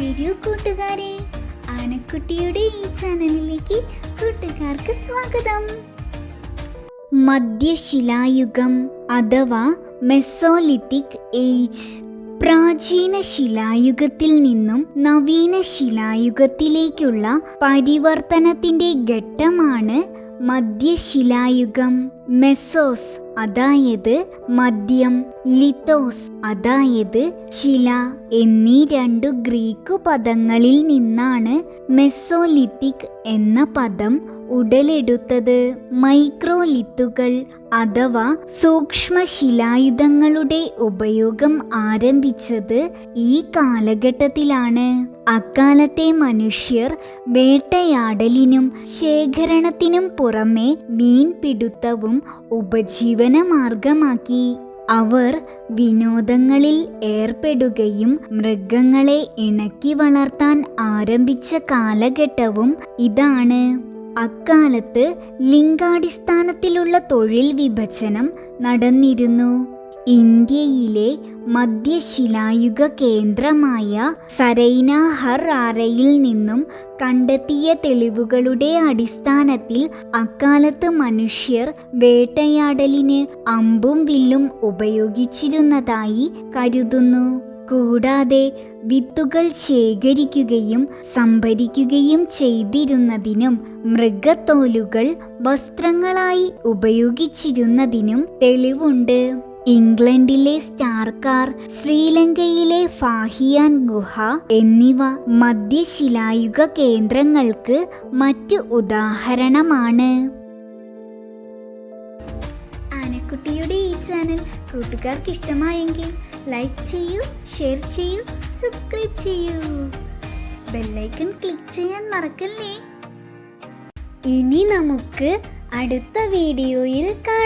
വരൂ കൂട്ടുകാരെ. ആനക്കുട്ടിയുടെ ഈ ചാനലിലേക്ക് കൂട്ടുകാർക്ക് സ്വാഗതം. മധ്യശിലായുഗം അഥവാ മെസോലിത്തിക് ഏജ് പ്രാചീന ശിലായുഗത്തിൽ നിന്നും നവീന ശിലായുഗത്തിലേക്കുള്ള പരിവർത്തനത്തിന്റെ ഘട്ടമാണ് മധ്യശിലായുഗം മെസോസ് അതായത് മദ്യം ലിത്തോസ് അതായത് ശില എന്നീ രണ്ടു ഗ്രീക്ക് പദങ്ങളിൽ നിന്നാണ് മെസ്സോലിത്തിക് എന്ന പദം ഉടലെടുത്തത്. മൈക്രോലിത്തുകൾ അഥവാ സൂക്ഷ്മശിലായുധങ്ങളുടെ ഉപയോഗം ആരംഭിച്ചത് ഈ കാലഘട്ടത്തിലാണ്. അക്കാലത്തെ മനുഷ്യർ വേട്ടയാടലിനും ശേഖരണത്തിനും പുറമെ മീൻപിടുത്തവും ഉപജീവന മാർഗമാക്കി അവർ വിനോദങ്ങളിൽ ഏർപ്പെടുകയും മൃഗങ്ങളെ ഇണക്കി വളർത്താൻ ആരംഭിച്ച കാലഘട്ടവും ഇതാണ്. അക്കാലത്ത് ലിംഗാടിസ്ഥാനത്തിലുള്ള തൊഴിൽ വിഭജനം നടന്നിരുന്നു. ഇന്ത്യയിലെ മധ്യശിലായുഗ കേന്ദ്രമായ സരൈനാഹർ ആറയിൽ നിന്നും കണ്ടെത്തിയ തെളിവുകളുടെ അടിസ്ഥാനത്തിൽ അക്കാലത്ത് മനുഷ്യർ വേട്ടയാടലിന് അമ്പും വില്ലും ഉപയോഗിച്ചിരുന്നതായി കരുതുന്നു. കൂടാതെ വിത്തുകൾ ശേഖരിക്കുകയും സംഭരിക്കുകയും ചെയ്തിരുന്നതിനും മൃഗത്തോലുകൾ വസ്ത്രങ്ങളായി ഉപയോഗിച്ചിരുന്നതിനും തെളിവുണ്ട്. ഇംഗ്ലണ്ടിലെ സ്റ്റാർക്കാർ ശ്രീലങ്കയിലെ ഫാഹിയാൻ ഗുഹ എന്നിവ മധ്യശിലായുഗ കേന്ദ്രങ്ങൾക്ക് മറ്റു ഉദാഹരണമാണ്. ആനക്കുട്ടിയുടെ ഈ ചാനൽ കൂട്ടുകാർക്ക് ഇഷ്ടമായെങ്കിൽ ലൈക്ക് ചെയ്യൂ ഷെയർ ചെയ്യൂ സബ്സ്ക്രൈബ് ചെയ്യൂ. ബെല്ലൈക്കൺ ക്ലിക്ക് ചെയ്യാൻ മറക്കല്ലേ? ഇനി നമുക്ക് അടുത്ത വീഡിയോയിൽ കാണാം.